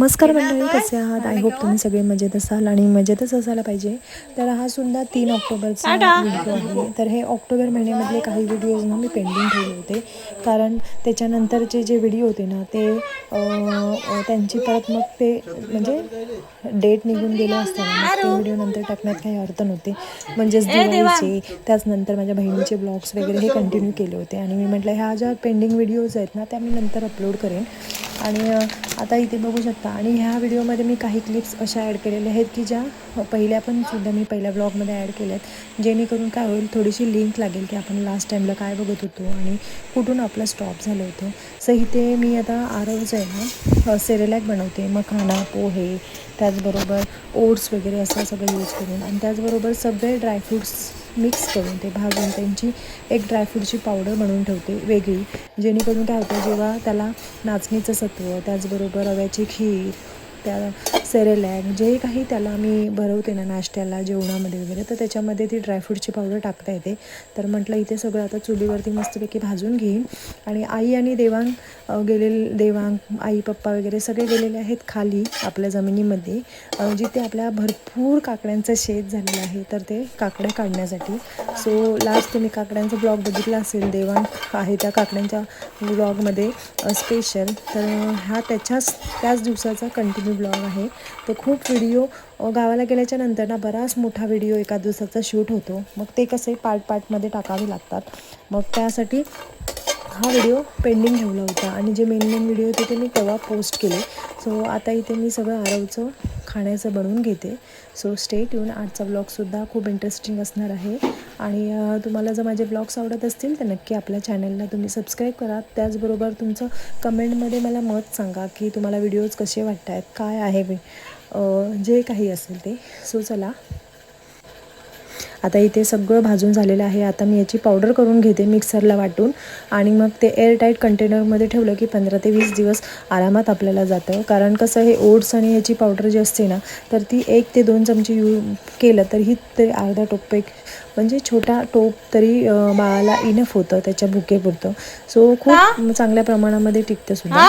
नमस्कार मंडळी कसे आहात? आय होप तुम्ही सगळे मजेत असाल आणि मजेतच असायला पाहिजे. तर हा सुद्धा तीन ऑक्टोबरचा व्हिडिओ आहे. तर हे ऑक्टोबर महिन्यामधले काही व्हिडिओज ना मी पेंडिंग ठेवले होते. कारण त्याच्यानंतरचे जे व्हिडिओ होते ना ते त्यांची परत मग ते म्हणजे डेट निघून गेले असताना ते व्हिडिओ नंतर टाकण्यात काही अर्थ नव्हते. म्हणजेच दिवाळीचे त्याचनंतर माझ्या बहिणीचे ब्लॉग्स वगैरे हे कंटिन्यू केले होते. आणि मी म्हटलं ह्या ज्या पेंडिंग व्हिडिओज आहेत ना त्या मी नंतर अपलोड करेन. आणि आता इथे बघू शकता. आणि ह्या व्हिडिओमध्ये मी काही क्लिप्स अशा ॲड केलेल्या आहेत की ज्या हो, पहिल्या पण सुद्धा मी पहिल्या ब्लॉगमध्ये ॲड केल्या आहेत जेणेकरून काय होईल थोडीशी लिंक लागेल की आपण लास्ट टाईमला काय बघत होतो आणि कुठून आपलं स्टॉप झालं होतं. सो इथे मी आता आरवचं आहे ना सेरेलॅक बनवते. मखाना पोहे त्याचबरोबर ओट्स वगैरे असं सगळं यूज करून. आणि त्याचबरोबर सगळे ड्रायफ्रूट्स मिक्स करून ते भाजून त्यांची एक ड्रायफ्रूटची पावडर बनवून ठेवते वेगळी. जेणेकरून काय होतं जेव्हा त्याला नाचणीचं सत्व त्याचबरोबर रव्याची खीर त्या सेरेलॅक जे काही त्याला मी भरवते ना नाश्त्याला जेवणामध्ये वगैरे तर त्याच्यामध्ये ती ड्रायफ्रूटची पावडर टाकता येते. तर म्हटलं इथे सगळं आता चुलीवरती मस्तपैकी भाजून घेईन. आणि आई आणि देवांग गेलेले देवांग आई पप्पा वगैरे सगळे गेलेले आहेत खाली आपल्या जमिनीमध्ये. जिथे आपल्या भरपूर काकड्यांचं शेत झालेलं आहे तर ते काकड्या काढण्यासाठी. सो लास्ट तुम्ही काकड्यांचा ब्लॉग बघितला असेल देवांग आहे त्या काकड्यांच्या ब्लॉगमध्ये स्पेशल तर हा त्याच्याच त्याच दिवसाचा कंटिन्यू ब्लॉग आहे तो खूप व्हिडिओ गावाला गेल्याच्यानंतर ना बराच मोठा व्हिडिओ एका दिवसाचा शूट होतो. मग ते कसे पार्ट पार्टमध्ये टाकावे लागतात. मग त्यासाठी हा व्हिडिओ पेंडिंग ठेवला होता आणि जे मेन मेन व्हिडिओ होते ते मी तेव्हा पोस्ट केले. सो आता इथे मी सगळं आरवचं खाण्याचं बनवून घेते. सो स्टेट येऊन आजचा ब्लॉगसुद्धा खूप इंटरेस्टिंग असणार आहे. आणि तुम्हाला जर माझे ब्लॉग्स आवडत असतील तर नक्की आपल्या चॅनलला तुम्ही सबस्क्राईब करा. त्याचबरोबर तुमचं कमेंटमध्ये मला मत सांगा की तुम्हाला व्हिडिओज कसे वाटत आहेत काय आहे जे काही असेल ते. सो चला. आता इथे सगळं भाजून झालेलं आहे. आता मी याची पावडर करून घेते मिक्सरला वाटून. आणि मग ते एअरटाईट कंटेनरमध्ये ठेवलं की पंधरा ते वीस दिवस आरामात आपल्याला जातं. कारण कसं हे ओट्स आणि याची पावडर जी असते ना तर ती एक ते दोन चमचे यू केलं तर ही तरी अर्धा टोप एक म्हणजे छोटा टोप तरी बाळाला इनफ होतं त्याच्या भुकेपुरतं. सो खूप चांगल्या प्रमाणामध्ये टिकतं सुद्धा.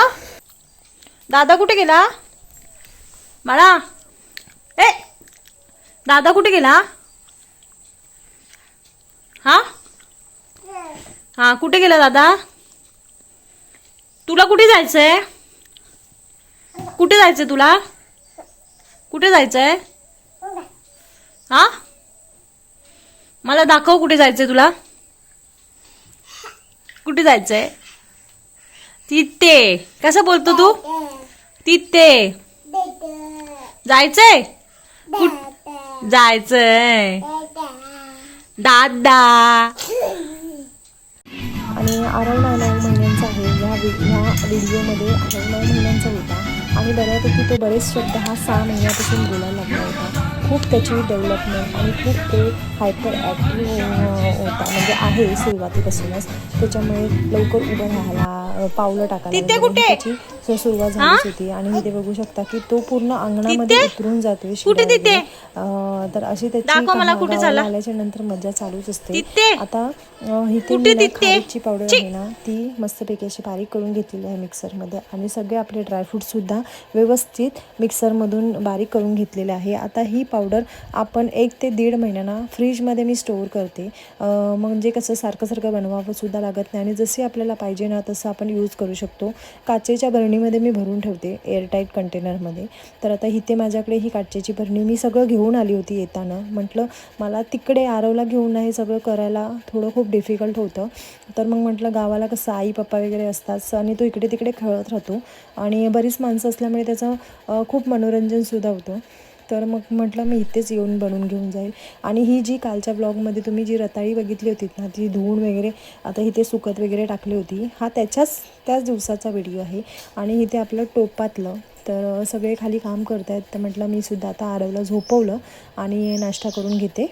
दादा कुठे गेला? बाळा. ए! दादा कुठे गेला? हा? हा कुठे गेला दादा? तुला कुठे जायचंय? कुठे जायचंय तुला? कुठे जायचंय? हा? मला दाखव कुठे जायचंय तुला. कुठे जायचंय? तिथे. कसं बोलतो तू? तिथे. जायचंय? कुठ? जायचंय. दादा. आणि आरव नऊ नऊ महिन्यांचा आहे. ह्या ह्या व्हिडिओमध्ये आरव नऊ महिन्यांचा होता. आणि बऱ्यापैकी तो बरेच शब्द हा सहा महिन्यापासून बोलायला लागला होता. खूप त्याची डेव्हलपमेंट आणि खूप ते हायपर ॲक्टिव्ह होता. म्हणजे आहे सुरुवातीपासूनच. त्याच्यामुळे लवकर उभं राहायला पावलं टाकायला तिथे वगैरे कुठे? त्याची सु- सुरुवात झालीच होती. आणि इथे बघू शकता की तो पूर्ण अंगणामध्ये? उतरून जातोय कुठे तिथे? तर अशी त्याची झाला? आल्याच्यानंतर मजा चालूच असते? आता इथे पावडर आहे ना ती मस्तपैकी अशी बारीक करून घेतलेली आहे मिक्सरमध्ये. आणि सगळे आपले ड्रायफ्रूटसुद्धा व्यवस्थित मिक्सरमधून बारीक करून घेतलेले आहे. आता ही पावडर आपण एक ते दीड महिन्याना फ्रीजमध्ये मी स्टोअर करते. म्हणजे कसं सारखं सारखं बनवावं सुद्धा लागत नाही. आणि जसे आपल्याला पाहिजे ना तसं आपण यूज करू शकतो. काचेच्या बरणीमध्ये मी भरून ठेवते एअरटाईट कंटेनरमध्ये तर आता इथे माझ्याकडे ही काचेची बरणी मी सगळं घेऊन आली होती येताना. म्हटलं मला तिकडे आरवला घेऊन हे सगळं करायला थोडं खूप डिफिकल्ट होतं. तर मग म्हटलं गावाला कसं आई पप्पा वगैरे असतात आणि तो इकडे तिकडे खेळत राहतो. आणि बरीच माणसं असल्यामुळे त्याचं खूप मनोरंजनसुद्धा होतं. तर मग म्हटलं मी इथेच येऊन बनवून घेऊन जाईल. आणि ही जी कालच्या ब्लॉगमध्ये तुम्ही जी रताळी बघितली होती ना ती धुवून वगैरे आता इथे सुकत वगैरे टाकली होती हा त्याच्याच त्याच दिवसाचा व्हिडिओ आहे. आणि इथे आपलं टोपातलं तर सगळे खाली काम करत आहेत तर म्हटलं मी सुद्धा आता आरवला झोपवलं आणि नाश्ता करून घेते.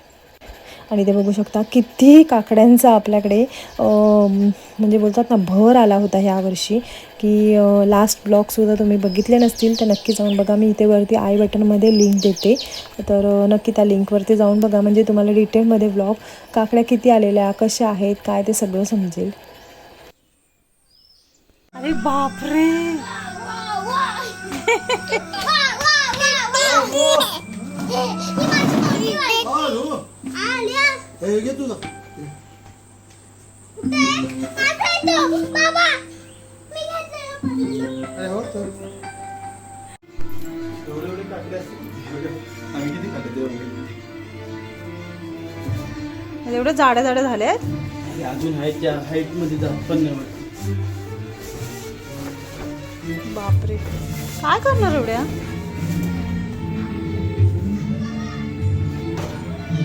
आणि ते बघू शकता किती काकड्यांचा आपल्याकडे म्हणजे बोलतात ना भर आला होता ह्या वर्षी की लास्ट ब्लॉगसुद्धा तुम्ही बघितले नसतील तर नक्की जाऊन बघा मी इथे वरती आय बटनमध्ये लिंक देते तर नक्की त्या लिंकवरती जाऊन बघा म्हणजे तुम्हाला डिटेलमध्ये ब्लॉग काकड्या किती आलेल्या कशा आहेत काय ते सगळं समजेल अरे बापरे हे घे तुझं अरे हो तर एवढे एवढे काकडे असतील? आम्ही किती खाल्ले ते वगैरे एवढं जाड्या जाड्या झाल्या अरे अजून हाईट त्या हाईटमध्ये जात पण नाही वाटत. बापरे. काय करणार एवढ्या?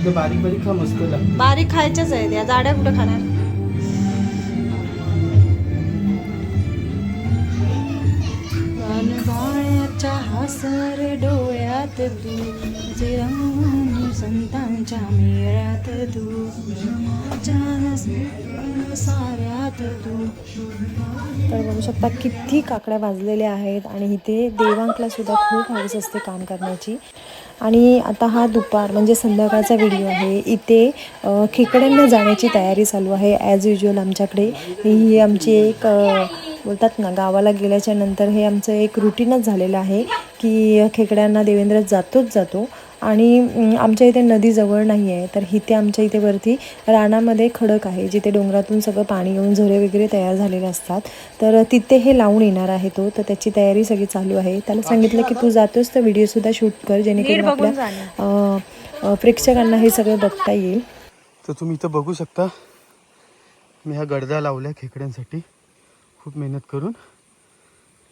इथे बारीक बारीक खा मस्त लागतं बारीक खायच्याच आहेत या जाड्या कुठं खाणार? बाळ्याच्या हसर डोळ्यात तू जे रंग संतांच्या मेळ्यात तू. माझ्या तर बघू शकता किती काकड्या भाजलेल्या आहेत आणि इथे देवांकला सुद्धा खूप हवीस असते काम करण्याची. आणि आता हा दुपार म्हणजे संध्याकाळचा व्हिडिओ आहे. इथे खेकड्यांना जाण्याची तयारी चालू आहे ॲज युज्युअल आमच्याकडे. ही आमची एक बोलतात ना गावाला गेल्याच्यानंतर हे आमचं एक रुटीनच झालेलं आहे की खेकड्यांना देवेंद्र जातोच जातो. आणि आमच्या इथे नदी जवळ नाही आहे तर इथे आमच्या इथे वरती रानामध्ये खडक आहे जिथे डोंगरातून सगळं पाणी येऊन झरे वगैरे तयार झालेले असतात. तर तिथे हे लावून येणार आहे तो तर त्याची तयारी सगळी चालू आहे. त्याला सांगितलं की तू जातोस तर व्हिडिओसुद्धा शूट कर जेणेकरून आपल्या प्रेक्षकांना हे सगळं बघता येईल. तर तुम्ही इथं बघू शकता मी ह्या गडदा लावल्या खेकड्यांसाठी. खूप मेहनत करून.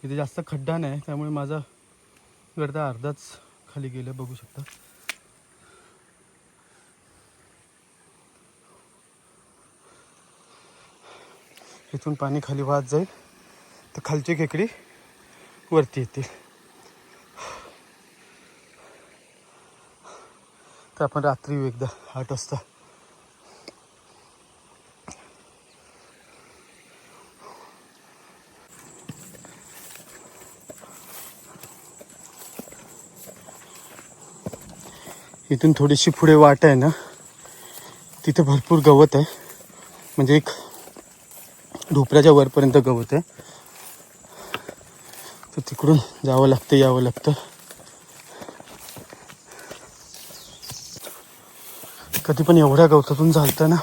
इथे जास्त खड्डा नाही त्यामुळे माझा गडदा अर्धाच खाली गेलं बघू शकता. इथून पाणी खाली वाहत जाईल. तर खालची खेकडी वरती येतील. तर आपण रात्री येऊ एकदा आठ वाजता इथून थोडीशी पुढे वाट आहे ना तिथे भरपूर गवत आहे. म्हणजे एक ढोपऱ्याच्या वरपर्यंत गवत आहे. तर तिकडून जावं लागतं यावं लागतं. कधी पण एवढ्या गवतातून झालतं ना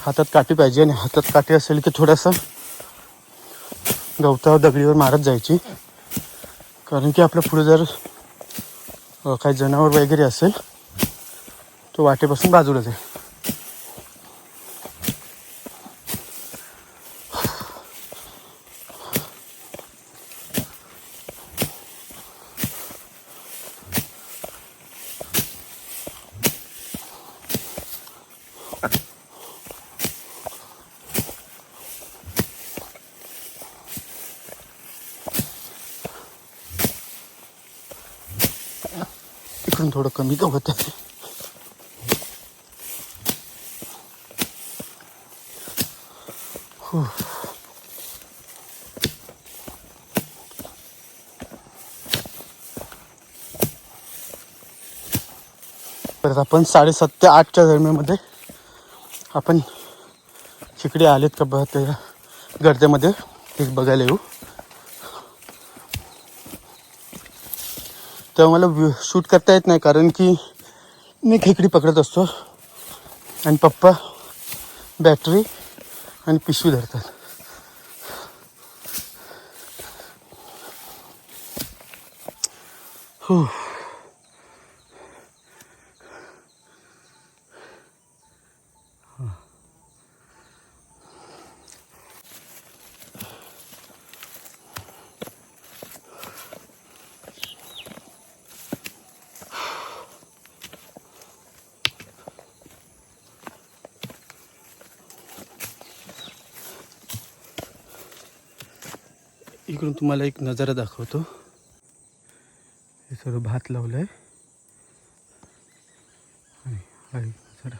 हातात काठी पाहिजे आणि हातात काठी असेल की थोडंसं गवतावर दगडीवर मारत जायची. कारण की आपल्या पुढे जर काही जनावर वगैरे असेल तो वाटेपासून बाजूला जाईल. पण थोडं कमी गवत आहे हो. परत आपण साडेसात ते आठच्या दरम्यानमध्ये आपण तिकडे आलेत का बघ त्या गर्दीमध्ये एक बघायला येऊ तेव्हा मला शूट करता येत नाही कारण की मी खेकडी पकडत असतो आणि पप्पा बॅटरी आणि पिशवी धरतात. हो इकडून तुम्हाला एक नजारा दाखवतो. हे सर्व भात लावलंय. आणि नजारा.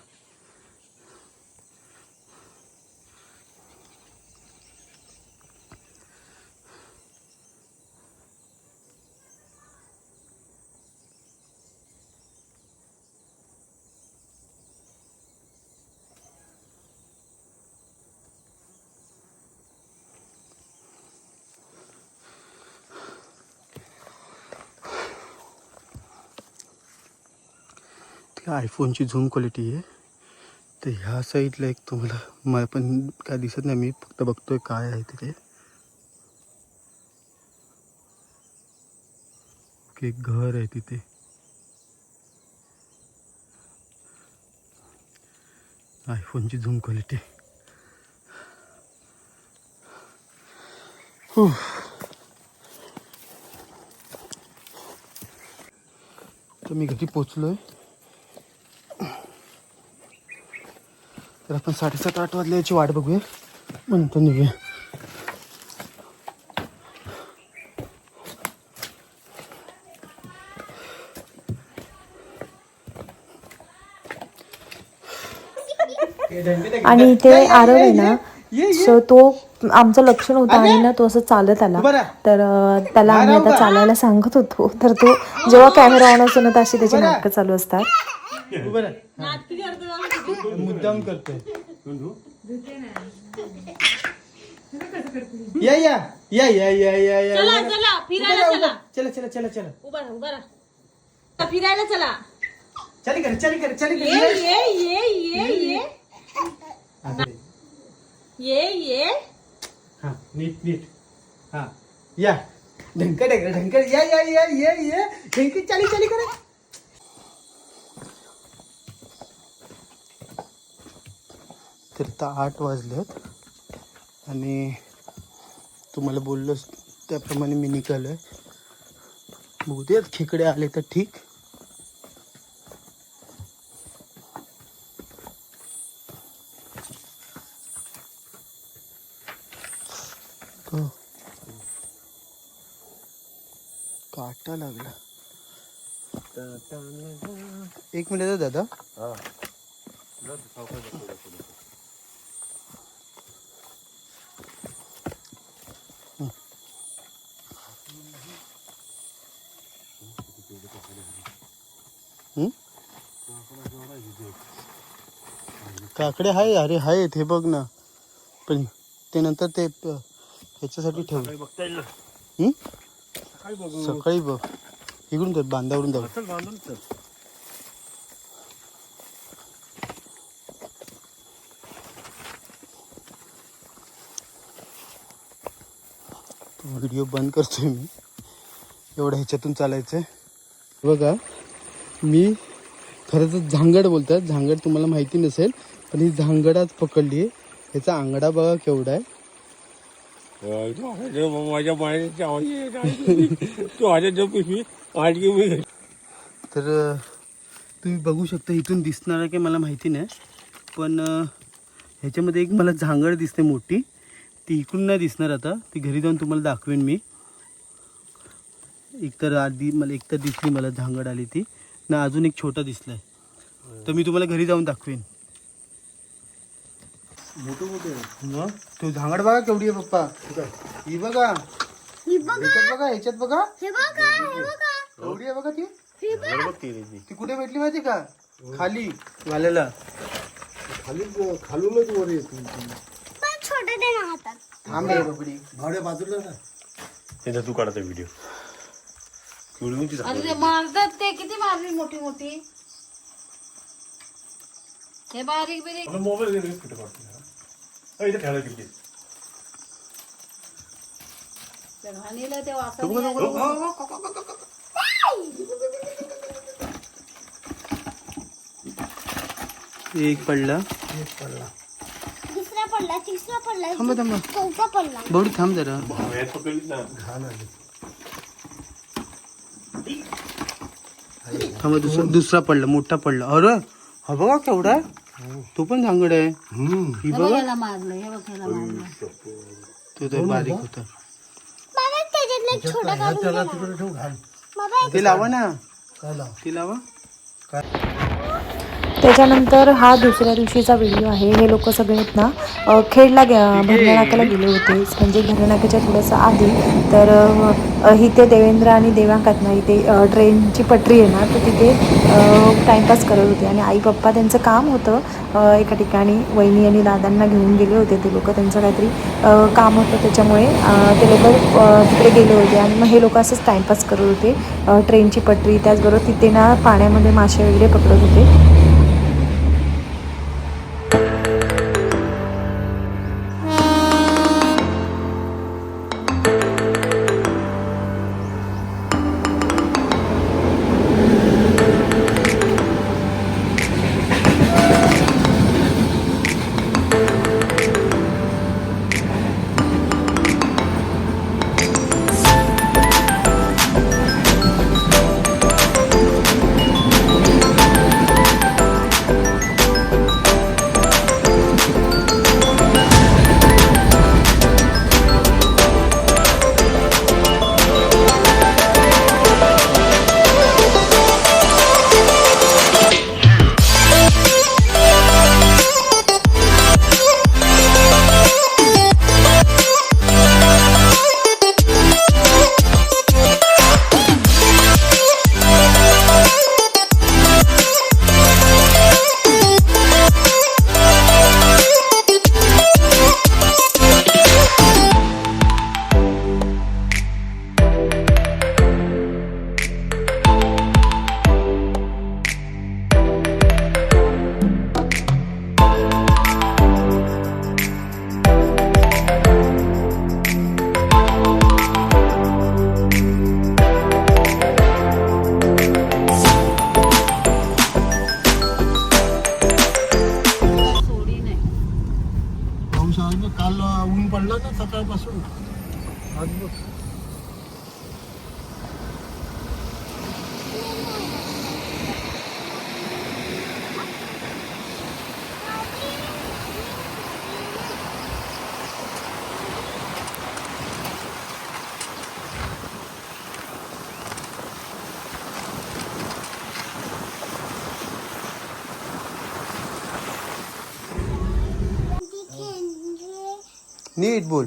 ती आयफोनची झूम क्वालिटी आहे. तर ह्या साईडला एक तुम्हाला मला पण काय दिसत नाही मी फक्त बघतोय काय आहे तिथे. ओके, एक घर आहे तिथे. आयफोनची झूम क्वालिटी तर मी घरी आहे तर आपण साडेसात आठ वाजल्याची वाट बघूया. नंतर निघूया. आणि इथे आरव आहे ना सो तो आमचं लक्ष नव्हतं आणि ना तो असं चालत आला. तर त्याला आम्ही आता चालायला सांगत होतो. तर तो जेव्हा कॅमेरा ऑन असतो ना तर अशी त्याची नाटकं चालू असतात. मुद्दाम करतोय. या या. या या या या या. चला चला. फिरायला चला. चला चला चला चला. उभा राहा उभा राहा. फिरायला चला. चली कर चली कर चली ये ये ये ये. ये ये ये. हा नीट नीट. हा. या. ढंका ढंका ढंका या या या या या. ढंकी चली चली करे. तर आता आठ वाजलेत आणि तुम्हाला बोललो त्याप्रमाणे मी निघालोय. बहुतेक खेकडे आले तर ठीक. काटा लागला. एक मिनिट हा. दादा काकडे आहे अरे आहेत हे बघ ना. पण ते नंतर ते ह्याच्यासाठी ठेव. हं? सकाळी बघ. इकडून तर बांधावरून जाऊ व्हिडिओ बंद करतोय मी. एवढं ह्याच्यातून चालायचं आहे बघा मी खरं तर झांगड बोलतात झांगड तुम्हाला माहिती नसेल पण ही झांगड पकडली. आहे ह्याचा आंगडा बघा केवढा आहे. माझ्या पाण्याची तू माझ्या जो पिशवी आणखी मी तर तुम्ही बघू शकता इथून दिसणार आहे की मला माहिती नाही. पण ह्याच्यामध्ये एक मला झांगड दिसते मोठी. ती इकडून नाही दिसणार आता. ती घरी जाऊन तुम्हाला दाखवेन मी. एकतर आधी मला एकतर दिसली मला झांगड आली ती. ना अजून एक छोटा दिसलाय. तर मी तुम्हाला घरी जाऊन दाखवेन. मग? तो झांगड बघा केवढी आहे पप्पा. ही बघा. ह्याच्यात बघा. ह्याच्यात बघा केवढी आहे बघा ती. ती रे ती. कुठे भेटली माहिती का? खाली. वाल्याला. खाली खालूनच वर येतो थांब रे बापडी भाड्या बाजूला ना. त्याचा तू काढायचा व्हिडिओ व्हिडिओची अरे ते मारतात ते. किती मारली मोठी मोठी? हे बारीक बिरीक। मोबाईल कुठे काढतो इथे ठेवायला किती घाणीला ते वासा एक पडला दुसरा पडला तिसरा पडला थांब थांब चौथा पडला थांब जरा। घाण आली थांब दुसरा दुसरा पडला मोठा पडला अरे हा बघा केवढा आहे? तो पण झांगड आहे ही बघा. मारलं हे बघ मारलं तो तर बारीक होता. बाबा त्याच्यातला एक छोटा काढून दे ना. बाबा ते लावा ना. ते लावा. त्याच्यानंतर हा दुसऱ्या दिवशीचा व्हिडिओ आहे. हे लोक सगळे आहेत ना खेडला गे गेले होते. म्हणजे भरण्या नाक्याच्या थोडंसं आधी. तर इथे देवेंद्र आणि ना इथे ट्रेनची पटरी आहे ना तर तिथे टाईमपास करत होते. आणि आई पप्पा त्यांचं काम होतं एका ठिकाणी वहिनी आणि दादांना घेऊन गेले होते ते लोक. त्यांचं काहीतरी काम होतं त्याच्यामुळे ते लोक तिकडे गेले होते. आणि मग हे लोक असंच टाईमपास करत होते ट्रेनची पटरी. त्याचबरोबर तिथे ना पाण्यामध्ये मासे वगैरे पकडत होते. पाऊस आज काल ऊन पडलं ना सकाळपासून. आज बघ नीट बोल मला ट्वेंटी खेकडे मिळणार नाही पाहिजे उद्या उद्या उद्या विकत झाली ना विकत झाली हा बघ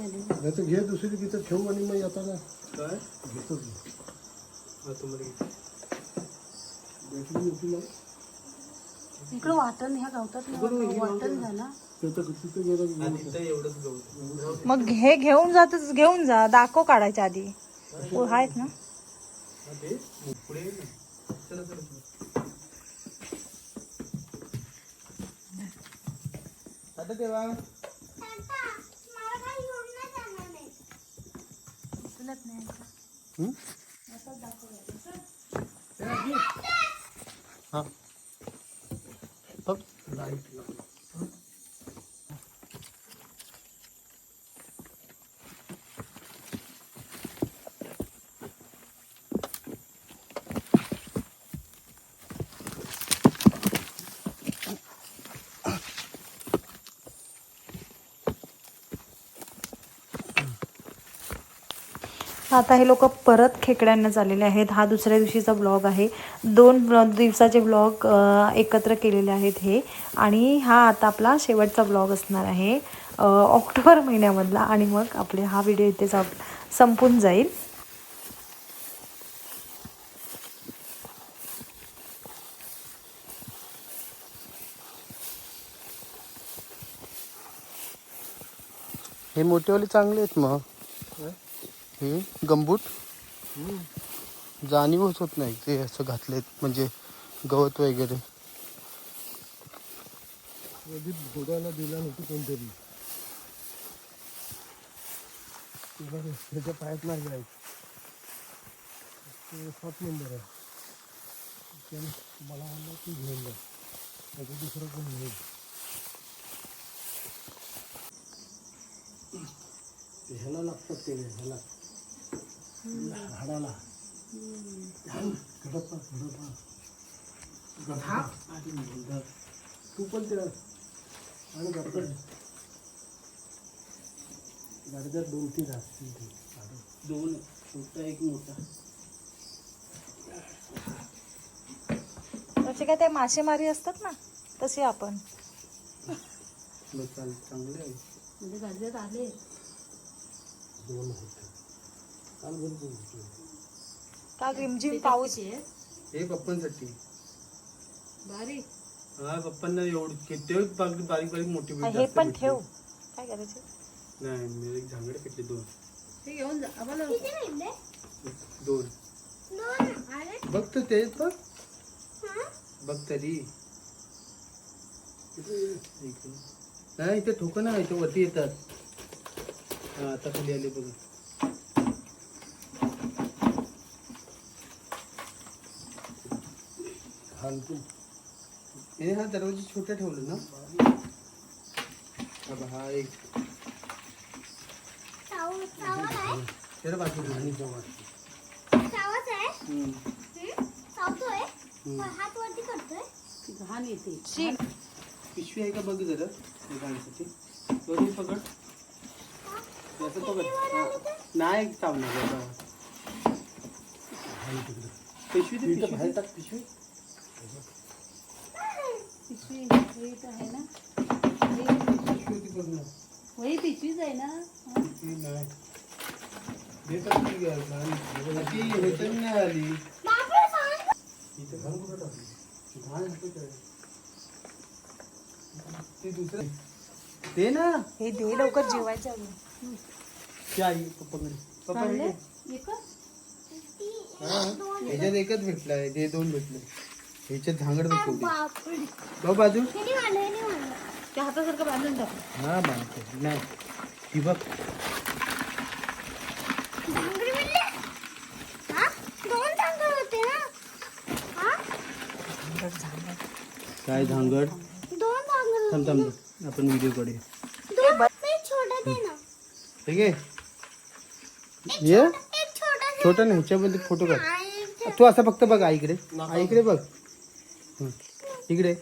आली. नाही तर घे दुसरी तिथं ठेवू आणि मग येताना. काय? घेतो भेटली होती ना इकडं वाटण ह्या गावतात ना वाटण झाला मग हे घेऊन जातच घेऊन जा. दाखव काढायच्या आधी. आहेत ना? हा बघ आता हे लोक परत खेकड्यांना झालेले आहेत. हा दुसऱ्या दिवशीचा ब्लॉग आहे. दोन दिवसाचे ब्लॉग एकत्र केलेले आहेत हे. आणि हा आता आपला शेवटचा ब्लॉग असणार आहे ऑक्टोबर महिन्यामधला. आणि मग आपले हा व्हिडिओ इथे आप- संपून जाईल. हे मोठेवाले चांगले आहेत मग. हे गंबूट? जाणीवच होत नाही ते असं घातलेत म्हणजे गवत वगैरे. कधी घोड्याला दिला नव्हती कोणतरी. त्याच्या पायात नाही जायचं. सात नंबर आहे. मला म्हणलं की घेऊन जा. त्याचं दुसरं कोण घेईल ह्याला लागतात ते ह्याला. हाडाला. गडपा गडपा गडपा तू पण ते आणि गडपा गाडीच्यात दोन तीन असतील. दोन. छोटा एक मोठा. त्याचे काय ते मासेमारी असतात ना तसे आपण. चांगले आहे. म्हणजे गाडीत आले. दोन होते. का रिमझिम पाऊस. हे पप्पांसाठी. बारीक हा पप्पांना एवढं किती बारीक बारीक बारीक मोठी हे पण. ठेव. काय करायचं? नाही मी एक झांगडे दोन. ते घेऊन जा आम्हाला किती भेटले दोन. दोन. अरे. बघ तर बघ हा? बघ तरी. नाही इथे ठोकं नाही इथे वरती येतात. हा आता खाली आले बघ. हानतून हे हा दरवाजा छोटा ठेवलं ना? हा हा एक. साव सावत आहे? त्याला बाजूला आणि जवळ सावत आहे? हम्म. हम्म? सावतोय हात वरती करतोय? घाण येते. पिशवी आहे का बघ जरा? हे घालण्यासाठी वरून पकड. असं पकड. नाही चावणार पिशवी बाहेर. टाक पिशवी. ना? वही दे। दे दे दे दे। दे दे दे दे दे दे लवकर जेवायचं अजून चाई पप्पा पप्पा एकच भेटलाय ते दोन भेटले। ह्याच्यात झांगड भेटली बापरे। बघ बाजू। किती वाढलं किती वाढलं त्या हातासारखं बांधून टाक हा? बाप नाही ही बघ डांगरी मिळले हा? दोन डांगर होते ना हा? काय झांगड? दोन डांगर थांब थांब आपण व्हिडिओ काढूया दोन मी छोटा दे ना। ठीक आहे ये? एक छोटा दे छोटा नाही ह्याच्यामध्ये फोटो काढ आणि तू असं फक्त बघ आईकडे आईकडे बघ। हं. इकडे.